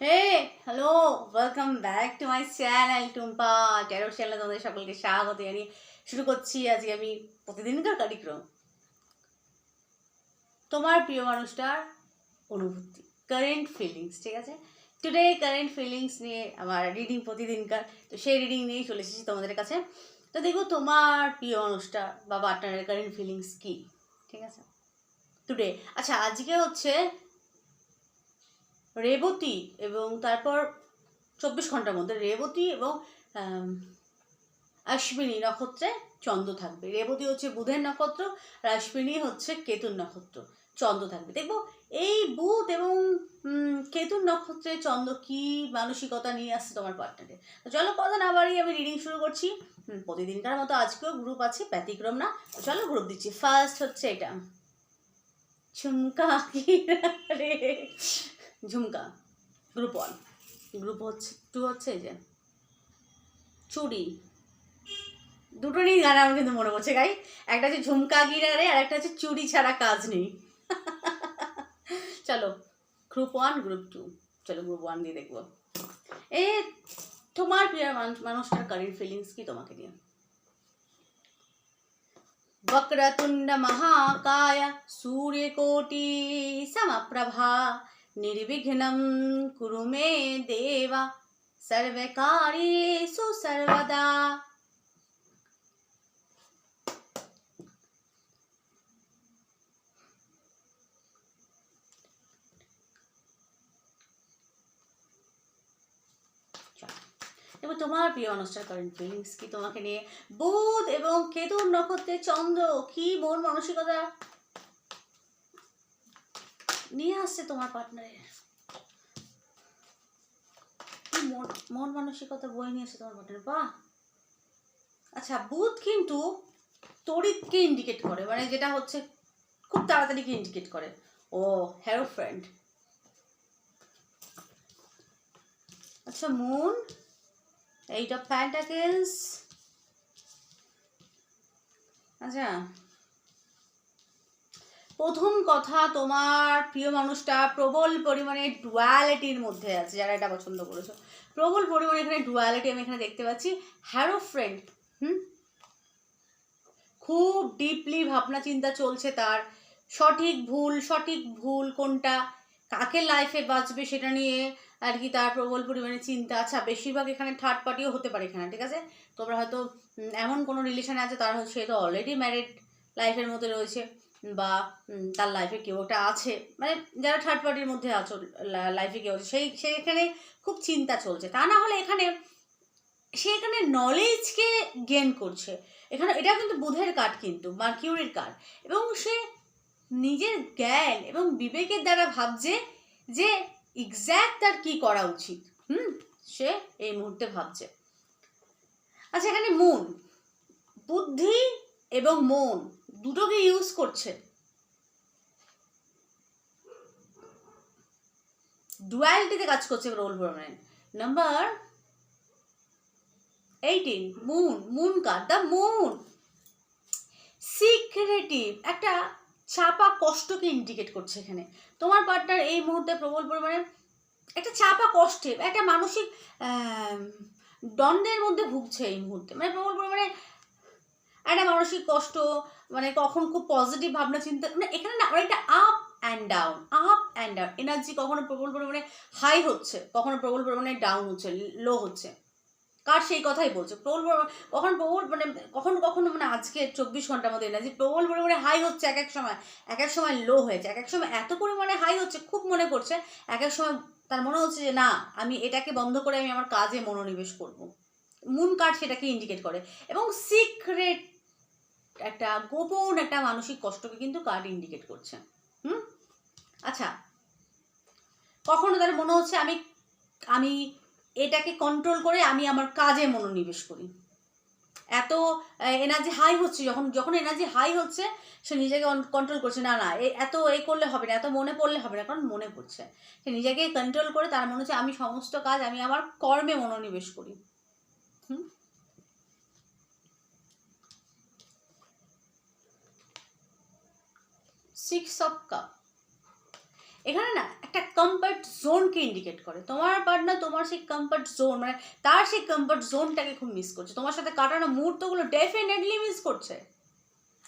Hey hello welcome back to my channel Tumpa tarot চ্যানেলে তোমাদের সকলকে স্বাগত জানিয়ে শুরু করছি। আজকে আমি প্রতিদিনকার কার্যক্রম। তোমার প্রিয় মানুষটার অনুভূতি কারেন্ট ফিলিংস ঠিক আছে? টুডে কারেন্ট ফিলিংস নিয়ে আমার রিডিং প্রতিদিনকার। তো সেই রিডিং নিয়েই চলে এসেছি তোমাদের কাছে। তো দেখো, তোমার প্রিয় মানুষটা বা পার্টনারের কারেন্ট ফিলিংস কি? ঠিক আছে? টুডে আচ্ছা আজকে হচ্ছে রেবতী এবং তারপর চব্বিশ ঘণ্টার মধ্যে রেবতী এবং অশ্বিনী নক্ষত্রে চন্দ্র থাকবে। রেবতী হচ্ছে বুধের নক্ষত্র আর অশ্বিনী হচ্ছে কেতুর নক্ষত্র, চন্দ্র থাকবে। দেখব, এই বুধ এবং কেতুর নক্ষত্রে চন্দ্র কি মানসিকতা নিয়ে আসছে তোমার পার্টনারে চলো কথা না বাড়িয়ে আমি রিডিং শুরু করছি। প্রতিদিনকার মতো আজকেও গ্রুপ আছে, ব্যতিক্রম না। চলো গ্রুপ দিচ্ছি। ফার্স্ট হচ্ছে এটা। ঝুমকা রে ঝুমকা গ্রুপ ওয়ান গ্রুপ হচ্ছে টু হচ্ছে এই যে চুড়ি দুটো নিয়ে গান আমার কিন্তু মনে পড়ছে গাই একটা হচ্ছে ঝুমকা গিরারে আর একটা হচ্ছে চুড়ি ছাড়া কাজ নেই চলো গ্রুপ ওয়ান গ্রুপ টু চলো গ্রুপ ওয়ান দিয়ে দেখবো এ তোমার প্রিয় মানুষ মানুষটার কারেন্ট ফিলিংস কি তোমাকে নিয়ে वक्रतुण्ड महाकाय सूर्यकोटि समप्रभा निर्विघ्नं कुरु मे देव सर्वकार्येषु सर्वदा এবার তোমার প্রিয় মানুষটার কারেন্ট ফিলিংস কি তোমাকে নিয়ে বুধ এবং কেতুর নক্ষত্রে চন্দ্র কি মন মানসিকতা নিয়ে আসছে তোমার পার্টনারের মন মন মানসিকতা বই নিয়ে আসছে তোমার পার্টনার বাহ! আচ্ছা বুধ কিন্তু তড়িৎকে ইন্ডিকেট করে মানে যেটা হচ্ছে খুব তাড়াতাড়িকে ইন্ডিকেট করে। ও হ্যারো ফ্রেন্ড আচ্ছা মুন এইট প্যান্টাকেলস আচ্ছা প্রথম কথা তোমার প্রিয় মানুষটা প্রবল পরিমাণে ডুয়ালিটির মধ্যে আছে, যারা এটা পছন্দ করেছ। প্রবল পরিমাণে এখানে ডুয়ালিটি আমি এখানে দেখতে পাচ্ছি। হ্যারো ফ্রেন্ড হুম? খুব ডিপলি ভাবনা চিন্তা চলছে তার। সঠিক ভুল সঠিক ভুল কোনটা, কাকে লাইফে বাঁচবে সেটা নিয়ে আর কি তার প্রবল পরিমাণে চিন্তা। আচ্ছা বেশিরভাগ এখানে থার্ড পার্টিও হতে পারে এখানে, ঠিক আছে? তোমরা হয়তো এমন কোনো রিলেশানে আছে, তার হচ্ছে তো অলরেডি ম্যারিড লাইফের মধ্যে রয়েছে। বা তার লাইফে কেউ একটা আছে মানে যারা থার্ড পার্টির মধ্যে আছো লাইফে কেউ আছে, সেই সেখানে খুব চিন্তা চলছে। তা না হলে এখানে, সে এখানে নলেজকে গেন করছে। এখানে, এটা কিন্তু বুধের কাঠ কিন্তু মার্কিউরির কাঠ। এবং সে নিজের জ্ঞান এবং বিবেকের দ্বারা ভাবছে যে এক্স্যাক্ট তার কি করা উচিত। হুম? সে এই মুহূর্তে ভাবছে। আচ্ছা এখানে মন বুদ্ধি এবং মন দুটোকে ইউজ করছে। ডুয়ালিটিতে কাজ করছে role permanent number eighteen moon moon car the moon secretive একটা চাপা কষ্টকে ইন্ডিকেট করছে এখানে। তোমার পার্টনার এই মুহূর্তে প্রবল পরিমাণে একটা চাপা কষ্টে, একটা মানসিক দ্বন্দ্বের মধ্যে ভুগছে এই মুহূর্তে। মানে প্রবল পরিমাণে একটা মানসিক কষ্ট মানে কখন খুব পজিটিভ ভাবনা চিন্তা মানে এখানে না অনেকটা up and down up and down energy কখনো প্রবল পরিমাণে হাই হচ্ছে, কখনো প্রবল পরিমাণে ডাউন হচ্ছে লো হচ্ছে। কার সেই কথাই বলছে? প্রবল কখন প্রবল মানে কখনো কখনো মানে আজকে চব্বিশ ঘণ্টার মধ্যে এনার্জি প্রবল পরিমাণে হাই হচ্ছে, এক এক সময়, এক এক সময় লো হয়েছে, এক এক সময় এত পরিমাণে হাই হচ্ছে, খুব মনে করছে এক এক সময় তার মনে হচ্ছে যে না, আমি এটাকে বন্ধ করে আমি আমার কাজে মনোনিবেশ করব। মুন কার্ড সেটাকে ইন্ডিকেট করে। এবং সিক্রেট একটা গোপন একটা মানসিক কষ্টকে কিন্তু কার্ড ইন্ডিকেট করছে। হুম? আচ্ছা কখনো তার মনে হচ্ছে আমি আমি এটাকে কন্ট্রোল করে আমি আমার কাজে মনোনিবেশ করি। এত এনার্জি হাই হচ্ছে, যখন যখন এনার্জি হাই হচ্ছে, সে নিজেকে কন্ট্রোল করছে, না না এত এ করলে হবে না, এত মনে পড়লে হবে না, কারণ মনে পড়ছে। সে নিজেকে কন্ট্রোল করে তার মনে হচ্ছে আমি সমস্ত কাজ, আমি আমার কর্মে মনোনিবেশ করি। হুম? সিক্স অফ কাপ এখানে না একটা কমফর্ট জোনকে ইন্ডিকেট করে। তোমার পার্টনার তোমার সেই কমফর্ট জোন মানে তার সেই কমফর্ট জোনটাকে খুব মিস করছে। তোমার সাথে কাটানো মুহূর্তগুলো ডেফিনেটলি মিস করছে।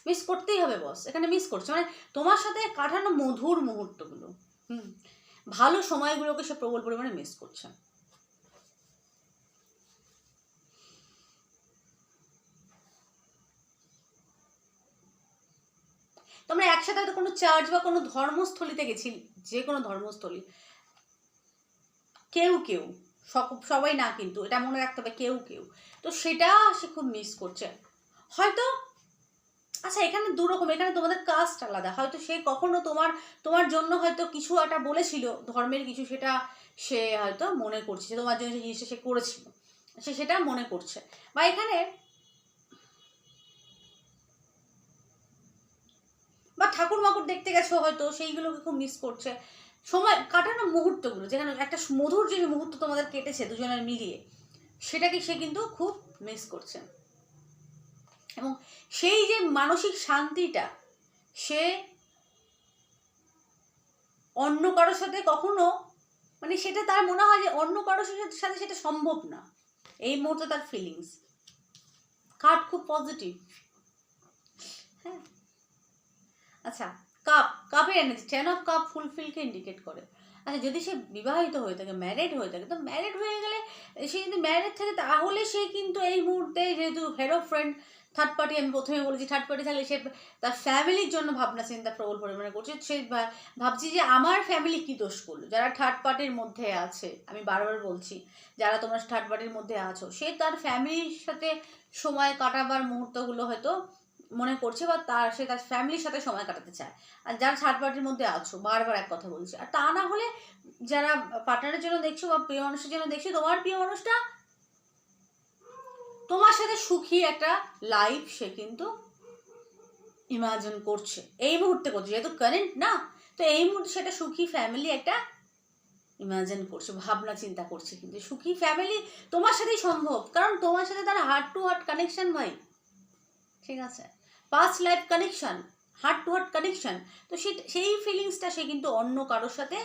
মিস করতেই হবে বস এখানে মিস করছে। মানে তোমার সাথে কাটানো মধুর মুহূর্তগুলো। হুম। ভালো সময়গুলোকে সে প্রবল পরিমাণে মিস করছে। তোমরা একসাথে হয়তো কোনো চার্চ বা কোনো ধর্মস্থলিতে গেছি, যে কোনো ধর্মস্থলী। কেউ কেউ সবাই না কিন্তু, এটা মনে রাখতে হবে কেউ কেউ। তো সেটা সে খুব মিস করছে। হয়তো আচ্ছা এখানে দু রকম, এখানে তোমাদের কাস্ট আলাদা। হয়তো সে কখনো তোমার তোমার জন্য হয়তো কিছু একটা বলেছিল, ধর্মের কিছু সেটা সে হয়তো মনে করছে তোমার জন্য সেই জিনিসটা সে করেছিল। সে সেটা মনে করছে। বা এখানে বা ঠাকুর মাকুর দেখতে গেছো হয়তো, সেইগুলোকে খুব মিস করছে। সময় কাটানো মুহূর্তগুলো, যেখানে একটা মধুর যে মুহূর্ত তোমাদের কেটেছে দুজনের মিলিয়ে, সেটাকে সে কিন্তু খুব মিস করছে। এবং সেই যে মানসিক শান্তিটা, সে অন্য কারোর সাথে কখনো মানে সেটা তার মনে হয় যে অন্য কারোর সাথে- সাথে সেটা সম্ভব না। এই মুহূর্তে তার ফিলিংস কার্ড খুব পজিটিভ হ্যাঁ। আচ্ছা কাপ কাপের এনার্জি টেন অফ কাপ ফুলফিলকে ইন্ডিকেট করে? আচ্ছা যদি সে বিবাহিত হয়ে থাকে ম্যারিড হয়ে থাকে, তো ম্যারিড হয়ে গেলে সে যদি ম্যারিড থাকে, তাহলে সে কিন্তু এই মুহূর্তে যেহেতু হেরো ফ্রেন্ড থার্ড পার্টি আমি প্রথমে বলেছি থার্ড পার্টি থাকলে সে তার ফ্যামিলির জন্য ভাবনা চিন্তা প্রবল পরিমাণে করছে। সে ভাবছি যে আমার ফ্যামিলি কি দোষ করল? যারা থার্ড পার্টির মধ্যে আছে, আমি বারবার বলছি, যারা তোমরা থার্ড পার্টির মধ্যে আছো, সে তার ফ্যামিলির সাথে সময় কাটাবার মুহূর্তগুলো হয়তো মনে করছে বা তার সে তার ফ্যামিলির সাথে সময় কাটাতে চায়। আর যারা থার্ড পার্টির মধ্যে আছো, বারবার এক কথা বলছি। আর তা না হলে যারা পার্টনারের জন্য দেখছ বা প্রিয় মানুষের জন্য দেখছ, তোমার প্রিয় মানুষটা তোমার সাথে সুখী একটা লাইফ সে কিন্তু ইমাজিন করছে। এই মুহূর্তে করছে, যেহেতু কারেন্ট না, তো এই মুহূর্তে সেটা সুখী ফ্যামিলি একটা ইমাজিন করছে, ভাবনা চিন্তা করছে কিন্তু। সুখী ফ্যামিলি তোমার সাথেই সম্ভব, কারণ তোমার সাথে তার হার্ট টু হার্ট কানেকশন ভাই ঠিক আছে? Past life connection heart to heart connection তো সে, সেই ফিলিংসটা সে কিন্তু অন্য কারোর সাথে,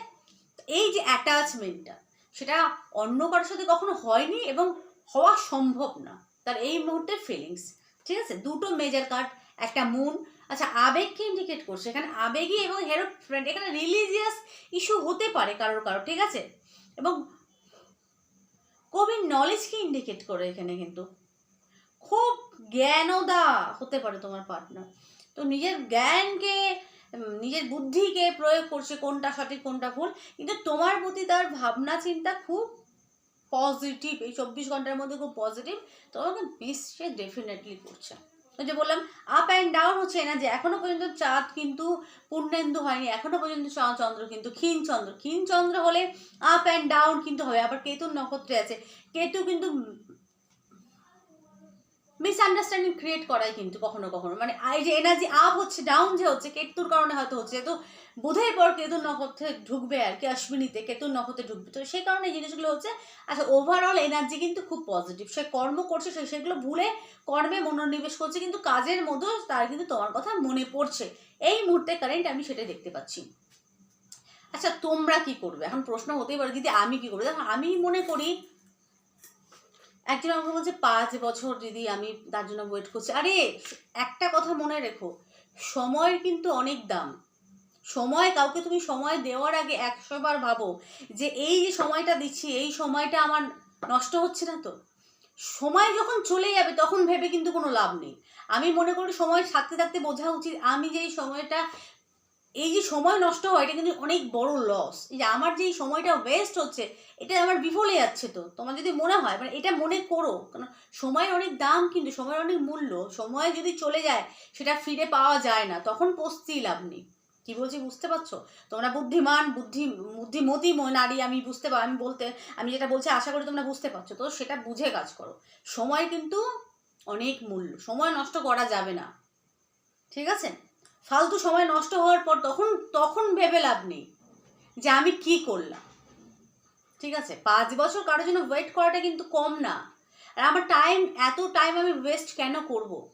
এই যে অ্যাটাচমেন্টটা সেটা অন্য কারোর সাথে কখনো হয়নি এবং হওয়া সম্ভব না, তার এই মুহূর্তে ফিলিংস ঠিক আছে? দুটো মেজার কার্ড একটা মুন আচ্ছা আবেগকে ইন্ডিকেট করছে, এখানে আবেগী এবং হেরো ফ্রেন্ড এখানে রিলিজিয়াস ইস্যু হতে পারে কারোর কারোর ঠিক আছে? এবং কবির নলেজকে ইন্ডিকেট করে এখানে কিন্তু খুব জ্ঞানদা হতে পারে তোমার পার্টনার তো নিজের জ্ঞানকে নিজের বুদ্ধিকে প্রয়োগ করছে কোনটা সঠিক, কোনটা ভুল। কিন্তু তোমার প্রতি তার ভাবনা, চিন্তা খুব পজিটিভ এই চব্বিশ ঘণ্টার মধ্যে খুব পজিটিভ তোমাকে মিস সে ডেফিনেটলি করছে। ওই যে বললাম আপ অ্যান্ড ডাউন হচ্ছে না যে এখনও পর্যন্ত চাঁদ কিন্তু পূর্ণেন্দু হয়নি, এখনও পর্যন্ত চন্দ্র কিন্তু ক্ষীণ চন্দ্র। ক্ষীণ চন্দ্র হলে আপ অ্যান্ড ডাউন কিন্তু হবে। আবার কেতুর নক্ষত্রে আছে। কেতু কিন্তু মিসআন্ডারস্ট্যান্ডিং ক্রিয়েট করাই কিন্তু কখনো কখনো। মানে এই যে এনার্জি আপ হচ্ছে ডাউন যে হচ্ছে, কেতুর কারণে হয়তো হচ্ছে, যেহেতু বোধের পর কেতুর নক্ষত্রে ঢুকবে আর কি, অশ্বিনীতে কেতুর নক্ষত্রে ঢুকবে। তো সেই কারণে এই জিনিসগুলো হচ্ছে আচ্ছা ওভারঅল এনার্জি কিন্তু খুব পজিটিভ সে কর্ম করছে, সে, সেগুলো ভুলে কর্মে মনোনিবেশ করছে, কিন্তু কাজের মধ্যেও তার কিন্তু তোমার কথা মনে পড়ছে। এই মুহূর্তে কারেন্ট আমি সেটা দেখতে পাচ্ছি। আচ্ছা তোমরা কি করবে? এখন প্রশ্ন হতেই পারে, দিদি, আমি কি করব? দেখো, আমি মনে করি একজন আমাকে বলছে, পাঁচ বছর দিদি, আমি তার জন্য ওয়েট করছি। আরে, একটা কথা মনে রেখো, সময়ের কিন্তু অনেক দাম। সময় কাউকে তুমি সময় দেওয়ার আগে একশো বার ভাবো যে, এই যে সময়টা দিচ্ছি, এই সময়টা আমার নষ্ট হচ্ছে না তো? সময় যখন চলে যাবে, তখন ভেবে কিন্তু কোনো লাভ নেই। আমি মনে করি, সময় থাকতে থাকতে বোঝা উচিত, আমি যেই সময়টা এই যে সময় নষ্ট হয় এটা কিন্তু অনেক বড় লস এই যে আমার যে সময়টা ওয়েস্ট হচ্ছে, এটা আমার বিফলে যাচ্ছে তো। তোমার যদি মনে হয় মানে এটা মনে করো কারণ সময়ের অনেক দাম কিন্তু সময়ের অনেক মূল্য। সময় যদি চলে যায়, সেটা ফিরে পাওয়া যায় না, তখন পস্তি লাভ নেই। কি বলছি, বুঝতে পারছ? তোমরা বুদ্ধিমান, বুদ্ধি, বুদ্ধিমতী নারী, আমি বুঝতে পার আমি বলতে আমি যেটা বলছি, আশা করি তোমরা বুঝতে পারছ। তো সেটা বুঝে কাজ করো। সময় কিন্তু অনেক মূল্য। সময় নষ্ট করা যাবে না। ঠিক আছে? ফালতু সময় নষ্ট হওয়ার পর তখন তখন ভেবে লাভ নেই যে আমি কি করলাম। ঠিক আছে? পাঁচ বছর কারোর জন্য ওয়েট করাটা কিন্তু কম না। আর আমার টাইম এত টাইম আমি ওয়েস্ট কেন করব?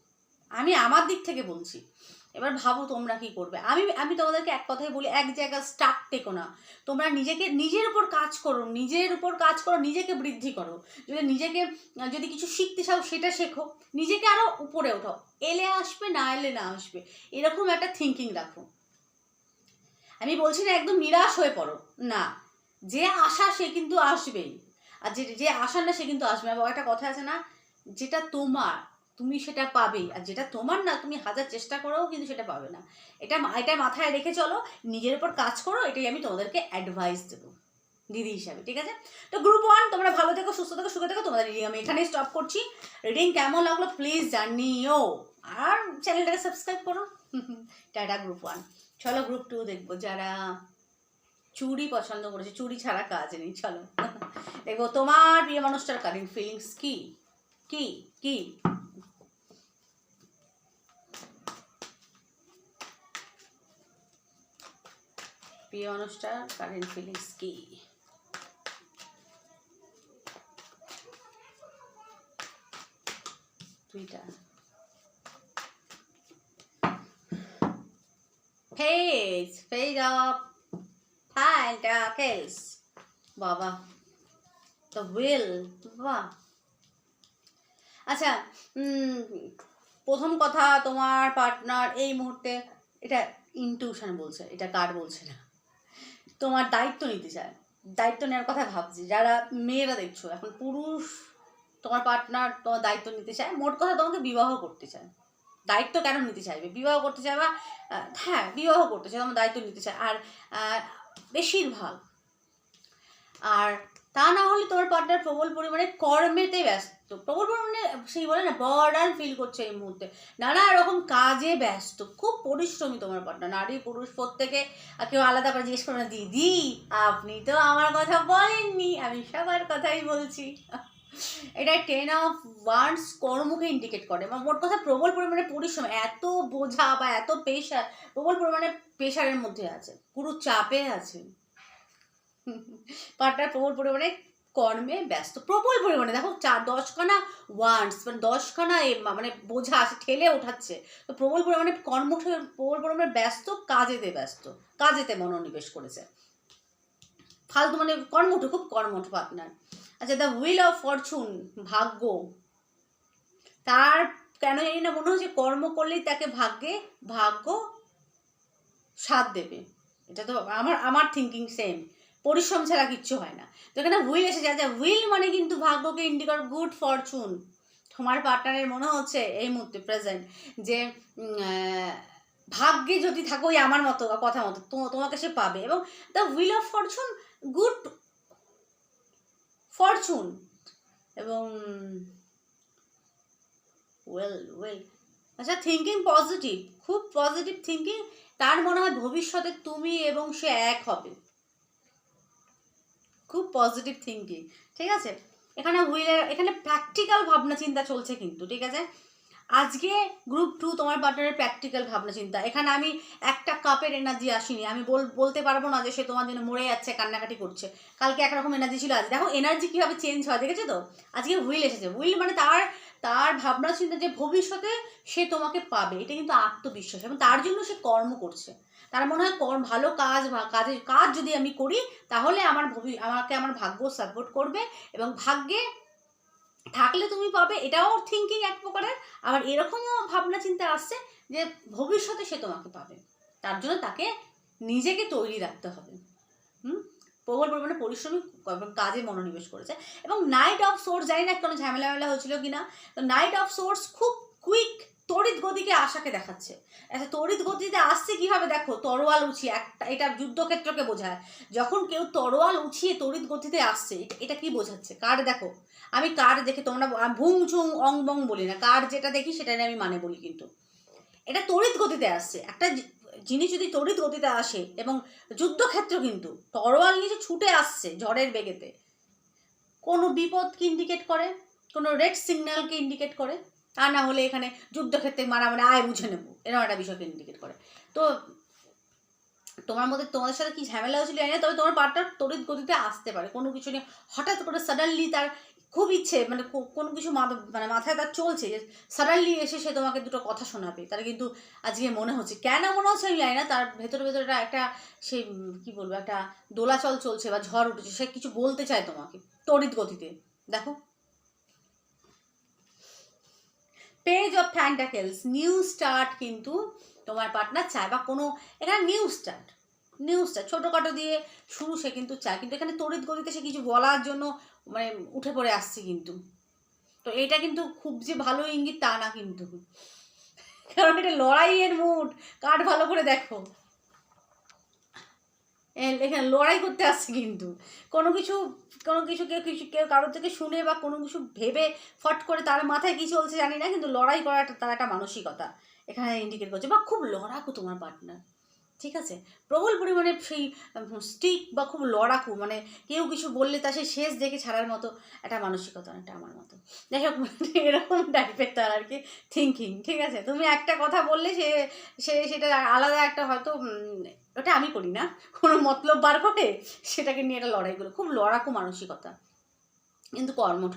আমি আমার দিক থেকে বলছি। এবার ভাবো তোমরা কি করবে। আমি আমি তোমাদেরকে এক কথাই বলি, এক জায়গায় স্টাক টেকো না। তোমরা নিজেকে, নিজের উপর কাজ করো, নিজের উপর কাজ করো, নিজেকে বৃদ্ধি করো। যদি নিজেকে, যদি কিছু শিখতে চাও সেটা শেখো, নিজেকে আরও উপরে ওঠো এলে আসবে, না এলে না আসবে। এরকম একটা থিঙ্কিং রাখো। আমি বলছি না একদম নিরাশ হয়ে পড়ো। না, যে আশা সে কিন্তু আসবেই। আর যে যে আশা না সে কিন্তু আসবে একটা কথা আছে না, যেটা তোমার তুমি সেটা পাবেই। আর যেটা তোমার না, তুমি হাজার চেষ্টা করেও কিন্তু সেটা পাবে না। এটা এটা মাথায় রেখে চলো, নিজের উপর কাজ করো, এটাই আমি তোমাদেরকে অ্যাডভাইস দেবো। দিদি হিসাবে, ঠিক আছে? তো গ্রুপ ওয়ান তোমরা ভালো থেকো, সুস্থ থেকো, সুখে থেকো, তোমাদের রিডিং আমি এখানেই স্টপ করছি। রিডিং কেমন লাগল প্লিজ জানিও। আর চ্যানেলটাকে সাবস্ক্রাইব করো। টাটা গ্রুপ ওয়ান চলো গ্রুপ টু দেখব, যারা চুড়ি পছন্দ করেছে, চুড়ি ছাড়া কাজ নেই, চলো। দেখব তোমার প্রিয় মানুষটার কারেন্ট ফিলিংস কি? কি? কি? প্রিয় মানুষটার কারেন্ট ফিলিংস কি? দুইটা. বাবা দ্য উইল বাহ আচ্ছা প্রথম কথা তোমার পার্টনার এই মুহূর্তে, এটা ইনটিউশন বলছে, এটা কার বলছে না? তোমার দায়িত্ব নিতে চায়। দায়িত্ব নেওয়ার কথা ভাবছি। যারা মেয়েরা দেখছ, এখন পুরুষ তোমার পার্টনার তোমার দায়িত্ব নিতে চায়, মোট কথা তোমাকে বিবাহ করতে চায়। দায়িত্ব কেন নিতে চাইবে? বিবাহ করতে চায় বা হ্যাঁ বিবাহ করতে চায়, তোমার দায়িত্ব নিতে চায়। আর বেশিরভাগ। আর তা না হলে তোমার পার্টনার প্রবল পরিমাণে কর্মেতে ব্যস্ত। প্রবল পরিমাণে সেই বলে না বর্ডার ফিল করছে এই মুহূর্তে। নানা রকম কাজে ব্যস্ত, খুব পরিশ্রমী তোমার পার্টনার নারী পুরুষ প্রত্যেকে কেউ আলাদা করে জিজ্ঞেস করে না, দিদি, আপনি তো আমার কথা বলেননি, আমি সবার কথাই বলছি। এটা টেন অফ ওয়ান্স কর্মকে ইন্ডিকেট করে। মোট কথা প্রবল পরিমাণে পরিশ্রম, এত বোঝা বা এত পেশার প্রবল পরিমাণে প্রেশারের মধ্যে আছে, পুরো চাপে আছে। পার্টনার প্রবল পরিমাণে কর্মে ব্যস্ত, প্রবল পরিমাণে। দেখো চার দশখানা ওয়ান্স মানে দশখানা মানে বোঝা ঠেলে ওঠাচ্ছে। তো প্রবল পরিমাণে কর্ম প্রবল পরিমাণে ব্যস্ত, কাজেতে ব্যস্ত। কাজেতে মনোনিবেশ করেছে। ফালতু মানে কর্মঠ খুব কর্মঠ আপনার আচ্ছা দ্য হুইল অফ ফরচুন ভাগ্য। তার কেন জানি না মনে হচ্ছে কর্ম করলেই তাকে ভাগ্যে, ভাগ্য সাথ দেবে। এটা তো আমার আমার থিঙ্কিং সেম পরিশ্রম ছাড়া কিচ্ছু হয় না। তো এখানে হুইল এসে যা যা হুইল মানে কিন্তু ভাগ্যকে ইন্ডিকেট গুড ফরচুন তোমার পার্টনারের মনে হচ্ছে এই মুহূর্তে প্রেজেন্ট যে ভাগ্যে যদি থাকো ওই আমার মতো কথা মতো তোমাকে সে পাবে। এবং the wheel of fortune good fortune এবং ওয়েল ওয়েল আচ্ছা থিঙ্কিং পজিটিভ খুব পজিটিভ থিঙ্কিং তার মনে হয় ভবিষ্যতে তুমি এবং সে এক হবে। খুব পজিটিভ থিঙ্কিং ঠিক আছে? এখানে হুইলের এখানে প্র্যাকটিক্যাল ভাবনা চিন্তা চলছে কিন্তু, ঠিক আছে? আজকে গ্রুপ টু তোমার পার্টনারের প্র্যাকটিক্যাল ভাবনা চিন্তা। এখানে আমি একটা কাপের এনার্জি আসিনি, আমি বল, বলতে পারব না যে সে তোমার জন্য মরে যাচ্ছে, কান্নাকাটি করছে। কালকে একরকম এনার্জি ছিল আজ। দেখো এনার্জি কীভাবে চেঞ্জ হয়, দেখেছ তো? আজকে হুইল এসেছে। হুইল মানে তার তার ভাবনা চিন্তা যে ভবিষ্যতে সে তোমাকে পাবে, এটা কিন্তু আত্মবিশ্বাস এবং তার জন্য সে কর্ম করছে। তার মনে হয় ভালো কাজ কাজের কাজ যদি আমি করি, তাহলে আমার ভবি, আমাকে আমার ভাগ্য সাপোর্ট করবে এবং ভাগ্যে থাকলে তুমি পাবে। এটাও থিঙ্কিং এক প্রকারের। আবার এরকমও ভাবনা চিন্তা আসছে যে ভবিষ্যতে সে তোমাকে পাবে। তার জন্য তাকে নিজেকে তৈরি রাখতে হবে। হুম? প্রবল পরিমাণে পরিশ্রমী কাজে মনোনিবেশ করেছে। এবং নাইট অফ সোর্স জানি না কোনো ঝামেলা ঝামেলা হয়েছিল কিনা। তো নাইট অফ সোর্স খুব কুইক তড়িৎ গতিকে আশাকে দেখাচ্ছে। আচ্ছা তড়িৎ গতিতে আসছে কীভাবে? দেখো, তরোয়াল উঁচিয়ে, একটা, এটা যুদ্ধক্ষেত্রকে বোঝায়। যখন কেউ তরোয়াল উঁচিয়ে তড়িৎ গতিতে আসছে, এটা- কি বোঝাচ্ছে? কার, দেখো, আমি কার দেখে তোমরা ভুং ঝুং অং বং বলি না। কার যেটা দেখি সেটা নিয়ে আমি মানে বলি কিন্তু। এটা তড়িৎ গতিতে আসছে। একটা জিনিস যদি তড়িৎ গতিতে আসে, এবং যুদ্ধক্ষেত্র কিন্তু, তরোয়াল নিয়ে ছুটে আসছে ঝড়ের বেগেতে, কোনো বিপদকে ইন্ডিকেট করে? কোনো রেড সিগন্যালকে ইন্ডিকেট করে? তা না হলে এখানে যুদ্ধক্ষেত্রে মারা মানে আয় বুঝে নেব। এরকম একটা বিষয়কে ইন্ডিকেট করে। তো তোমার মধ্যে, তোমাদের সাথে কি ঝামেলা হয়েছিল জানি না, তবে তোমার পার্টনার তড়িৎ গতিতে আসতে পারে। কোনো কিছু নিয়ে হঠাৎ করে সাডেনলি তার খুব ইচ্ছে মানে কোনো কিছু মানে মাথায় তার চলছে যে সাডেনলি এসে সে তোমাকে দুটো কথা শোনাবে। তার কিন্তু আজকে মনে হচ্ছে। কেন মনে হচ্ছে আমি না, তার ভেতরে ভেতরে একটা- সে, কি বলব, একটা দোলাচল চলছে বা ঝড় উঠেছে, সে কিছু বলতে চায় তোমাকে তড়িৎ গতিতে। দেখো। Page of pentacles new start কিন্তু তোমার পার্টনার চায়, বা কোনো, এখানে নিউ স্টার্ট নিউ স্টার্ট ছোটোখাটো দিয়ে শুরু সে কিন্তু চায়, কিন্তু এখানে তড়িৎ গতিতে সে কিছু বলার জন্য মানে উঠে পড়ে আসছে কিন্তু। তো এটা কিন্তু খুব যে ভালো ইঙ্গিত তা না কিন্তু। কারণ এটা লড়াইয়ের মুড কাঠ ভালো করে দেখো। এখানে লড়াই করতে আসছে কিন্তু। কোনো কিছু কোনো কিছু কেউ কিছু, কেউ কারোর থেকে শুনে বা কোনো কিছু ভেবে ফট করে তার মাথায় কি চলছে জানি না, কিন্তু লড়াই করাটা তার একটা মানসিকতা। এখানে ইন্ডিকেট করছে, বা খুব লড়াকু তোমার পার্টনার ঠিক আছে? প্রবল পরিমাণে সেই স্টিক বা খুব লড়াকু মানে কেউ কিছু বললে তা সেই শেষ দেখে ছাড়ার মতো একটা মানসিকতা অনেকটা আমার মতো। যাই হোক মানে এরকম টাইপের তার আর কি থিঙ্কিং ঠিক আছে? তুমি একটা কথা বললে সে সে, সেটা আলাদা একটা হয়তো ওটা আমি করি না। কোনো মতলব বার করে সেটাকে নিয়ে একটা লড়াই করে। খুব লড়াকু মানসিকতা, কিন্তু কর্মঠ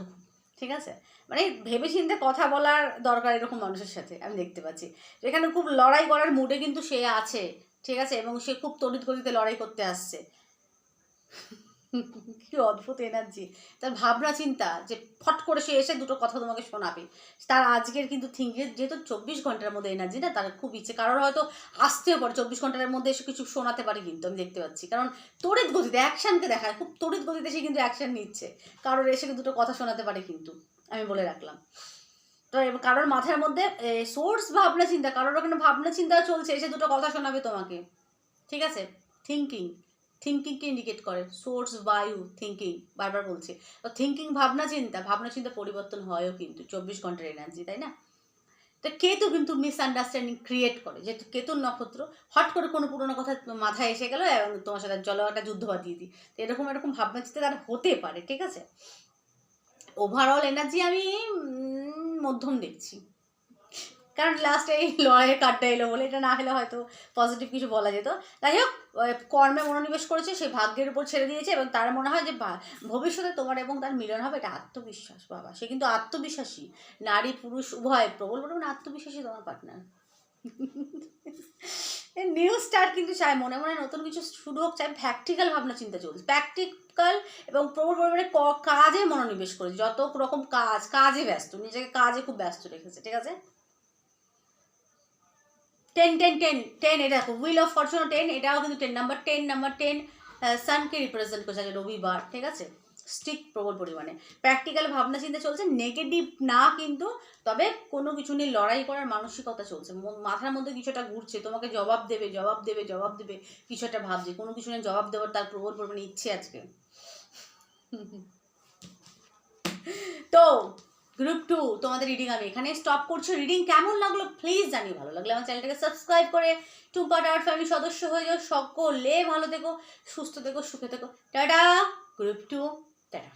ঠিক আছে? মানে ভেবে চিন্তে কথা বলার দরকার এরকম মানুষের সাথে, আমি দেখতে পাচ্ছি। এখানে খুব লড়াই করার মুডে কিন্তু সে আছে। ঠিক আছে? এবং সে খুব তড়িৎ গতিতে লড়াই করতে আসছে। কি অদ্ভুত এনার্জি তার ভাবনা চিন্তা যে ফট করে সে এসে দুটো কথা তোমাকে শোনাবে। তার আজকের কিন্তু থিঙ্কের যেহেতু চব্বিশ ঘণ্টার মধ্যে এনার্জি না, তার খুব ইচ্ছে। কারোর হয়তো আসতেও পারে, চব্বিশ ঘণ্টার মধ্যে এসে কিছু শোনাতে পারে কিন্তু, আমি দেখতে পাচ্ছি। কারণ তড়িৎ গতিতে অ্যাকশনকে দেখায়, খুব তড়িৎ গতিতে সে কিন্তু অ্যাকশন নিচ্ছে। কারোর এসে দুটো কথা শোনাতে পারে কিন্তু, আমি বলে রাখলাম। তো কারোর মাথার মধ্যে সোর্স ভাবনা চিন্তা, কারোর ওখানে ভাবনা চিন্তা চলছে এসে দুটো কথা শোনাবে তোমাকে। ঠিক আছে? থিঙ্কিং থিঙ্কিংকে ইন্ডিকেট করে সোর্স বায়ু থিঙ্কিং বারবার বলছে। তো থিঙ্কিং ভাবনা চিন্তা ভাবনা চিন্তা পরিবর্তন হয়ও কিন্তু, চব্বিশ ঘণ্টার এনার্জি তাই না? তো কেতু কিন্তু মিসআন্ডারস্ট্যান্ডিং ক্রিয়েট করে যেহেতু কেতুর নক্ষত্র হট করে কোনো পুরোনো কথা মাথায় এসে গেলো এবং তোমার সাথে জল একটা যুদ্ধ বাঁধিয়ে দিই। তো এরকম এরকম ভাবনা চিন্তা তার হতে পারে, ঠিক আছে? ওভারঅল এনার্জি আমি মধ্যম দেখছি। কারণ লাস্টে এই লড়াইয়ের কার্ডটা এলো বলে, এটা না হলে হয়তো পজিটিভ কিছু বলা যেত। যাই হোক কর্মে মনোনিবেশ করেছে সেই ভাগ্যের উপর ছেড়ে দিয়েছে এবং তার মনে হয় যে ভবিষ্যতে তোমার এবং তার মিলন হবে এটা আত্মবিশ্বাস, বাবা। সে কিন্তু আত্মবিশ্বাসী। নারী, পুরুষ, উভয়, প্রবল পরিমাণে আত্মবিশ্বাসী তোমার পার্টনার নিউ স্টার কিন্তু চায় মনে মনে নতুন কিছু শুরু হোক, চাই প্র্যাকটিক্যাল ভাবনা চিন্তা চলছে প্র্যাকটিক্যাল এবং প্রবল পরিমাণে কাজে মনোনিবেশ করেছে যত রকম কাজ, কাজে ব্যস্ত, নিজেকে কাজে খুব ব্যস্ত রেখেছে, ঠিক আছে? টেন টেন টেন টেন এটা দেখো হুইল অফ ফরচুন টেন এটাও কিন্তু ten number ten number ten সানকে represent করছে রবিবার, ঠিক আছে? স্টিক প্রবল পরিমাণে। প্র্যাকটিক্যাল ভাবনা চিন্তা চলছে নেগেটিভ না কিন্তু, তবে কোনো কিছু নিয়ে লড়াই করার মানসিকতা চলছে। মাথার মধ্যে কিছুটা ঘুরছে, তোমাকে জবাব দেবে জবাব দেবে জবাব দেবে, কিছু একটা ভাবছে, কোনো কিছু নিয়ে জবাব দেওয়ার তার প্রবল পরিমাণে ইচ্ছে আজকে। তো গ্রুপ টু তোমাদের রিডিং আমি এখানে স্টপ করছ। রিডিং কেমন লাগল প্লিজ জানিয়ে ভালো লাগল আমার চ্যানেলটাকে সাবস্ক্রাইব করে টুম্পা টাওয়ার ফ্যামিলি সদস্য হয়ে যাও। সকলে ভালো থেকো, সুস্থ থেকো, সুখে থেকো। Tata group two tata.